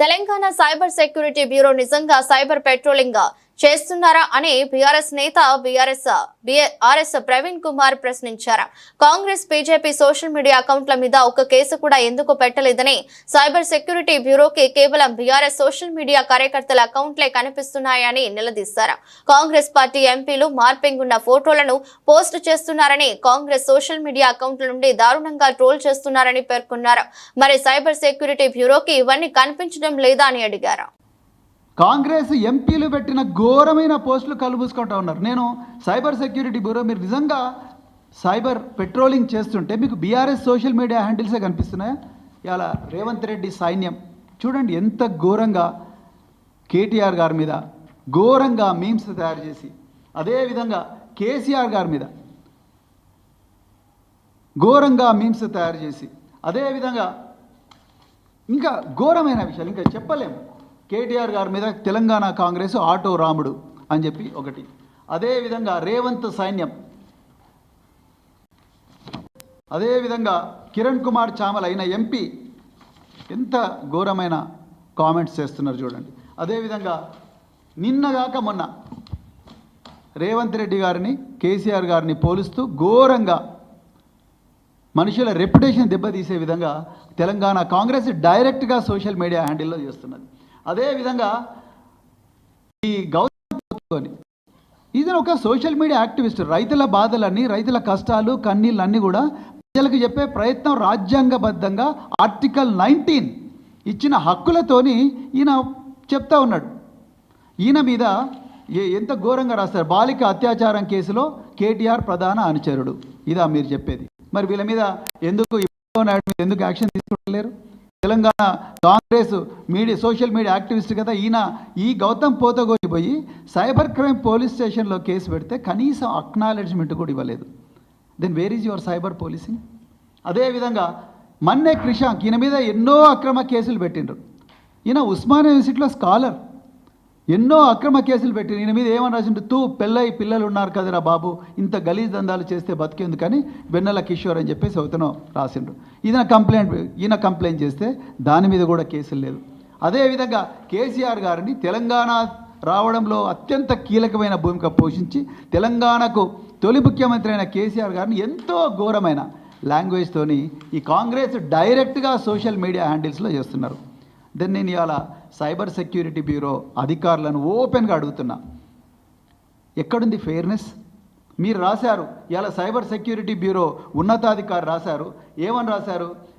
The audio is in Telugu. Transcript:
తెలంగాణ సైబర్ సెక్యూరిటీ బ్యూరో నిజంగా సైబర్ పెట్రోలింగ్ చేస్తున్నారా అని బీఆర్ఎస్ నేత బీఆర్ఎస్ ఆర్ఎస్ ప్రవీణ్ కుమార్ ప్రశ్నించారు. కాంగ్రెస్ బీజేపీ సోషల్ మీడియా అకౌంట్ల మీద ఒక కేసు కూడా ఎందుకు పెట్టలేదని సైబర్ సెక్యూరిటీ బ్యూరోకి కేవలం బీఆర్ఎస్ సోషల్ మీడియా కార్యకర్తల అకౌంట్లే కనిపిస్తున్నాయని నిలదీశారు. కాంగ్రెస్ పార్టీ ఎంపీలు మార్పింగ్ ఉన్న ఫోటోలను పోస్ట్ చేస్తున్నారని కాంగ్రెస్ సోషల్ మీడియా అకౌంట్ల నుండి దారుణంగా ట్రోల్ చేస్తున్నారని పేర్కొన్నారు. మరి సైబర్ సెక్యూరిటీ బ్యూరోకి ఇవన్నీ కనిపించడం లేదా అని అడిగారు. కాంగ్రెస్ ఎంపీలు పెట్టిన ఘోరమైన పోస్టులు కలుపుసుకుంటా ఉన్నారు. నేను సైబర్ సెక్యూరిటీ బ్యూరో మీరు నిజంగా సైబర్ పెట్రోలింగ్ చేస్తుంటే మీకు బీఆర్ఎస్ సోషల్ మీడియా హ్యాండిల్సే కనిపిస్తున్నాయా? ఇలా రేవంత్ రెడ్డి సైన్యం. చూడండి ఎంత ఘోరంగా కేటీఆర్ గారి మీద ఘోరంగా మీమ్స్ తయారు చేసి అదేవిధంగా కేసీఆర్ గారి మీద ఘోరంగా మీమ్స్ తయారు చేసి అదేవిధంగా ఇంకా ఘోరమైన విషయాలు ఇంకా చెప్పలేము. కేటీఆర్ గారి మీద తెలంగాణ కాంగ్రెస్ ఆటో రాముడు అని చెప్పి ఒకటి. అదేవిధంగా రేవంత్ సైన్యం. అదేవిధంగా కిరణ్ కుమార్ చామల్ అయిన ఎంపీ. ఎంత ఘోరమైన కామెంట్స్ చేస్తున్నారు చూడండి. అదేవిధంగా నిన్నగాక మొన్న రేవంత్ రెడ్డి గారిని కేసీఆర్ గారిని పోలుస్తూ ఘోరంగా మనుషుల రెప్యుటేషన్ దెబ్బతీసే విధంగా తెలంగాణ కాంగ్రెస్ డైరెక్ట్గా సోషల్ మీడియా హ్యాండిల్లో చేస్తున్నది. అదేవిధంగా ఈ గౌతమ్ ఇది ఒక సోషల్ మీడియా యాక్టివిస్ట్. రైతుల బాధలన్నీ రైతుల కష్టాలు కన్నీళ్ళన్నీ కూడా ప్రజలకు చెప్పే ప్రయత్నం రాజ్యాంగబద్ధంగా ఆర్టికల్ నైన్టీన్ ఇచ్చిన హక్కులతోని ఈయన చెప్తా ఉన్నాడు. ఈయన మీద ఏ ఎంత ఘోరంగా రాస్తారు. బాలిక అత్యాచారం కేసులో కేటీఆర్ ప్రధాన అనుచరుడు. ఇదా మీరు చెప్పేది. మరి వీళ్ళ మీద ఎందుకు ఎందుకు action తీసుకుంటలేరు? Telangana Congress media social media activist కదా ఈయన ఈ గౌతమ్ పోతగోడిపోయి సైబర్ క్రైమ్ పోలీస్ స్టేషన్లో కేసు పెడితే కనీసం అక్నాలెడ్జ్మెంట్ కూడా ఇవ్వలేదు. Then where is your cyber policing అదేవిధంగా మన్నే క్రిషాంక్ ఈయన మీద ఎన్నో అక్రమ కేసులు పెట్టిండ్రు. ఈయన ఉస్మానియా యూనివర్సిటీలో స్కాలర్ ఎన్నో అక్రమ కేసులు పెట్టి నేను మీద ఏమని రాసిండు? తూ పెళ్ళై పిల్లలు ఉన్నారు కదరా బాబు ఇంత గలీజ్ దందాలు చేస్తే బతికేందుకని వెన్నెల కిషోర్ అని చెప్పేసి అవుతను రాసిండు. ఈయన కంప్లైంట్ ఈయన కంప్లైంట్ చేస్తే దాని మీద కూడా కేసులు లేదు అదేవిధంగా కేసీఆర్ గారిని తెలంగాణ రావడంలో అత్యంత కీలకమైన భూమిక పోషించి తెలంగాణకు తొలి ముఖ్యమంత్రి అయిన కేసీఆర్ గారిని ఎంతో ఘోరమైన లాంగ్వేజ్తోని ఈ కాంగ్రెస్ డైరెక్ట్గా సోషల్ మీడియా హ్యాండిల్స్లో చేస్తున్నారు. దెన్ నేను ఇవాళ సైబర్ సెక్యూరిటీ బ్యూరో అధికారులను ఓపెన్గా అడుగుతున్నా. ఎక్కడుంది ఫెయిర్నెస్? మీరు రాశారు. ఇలా సైబర్ సెక్యూరిటీ బ్యూరో ఉన్నతాధికారి రాశారు. ఏమని రాశారు?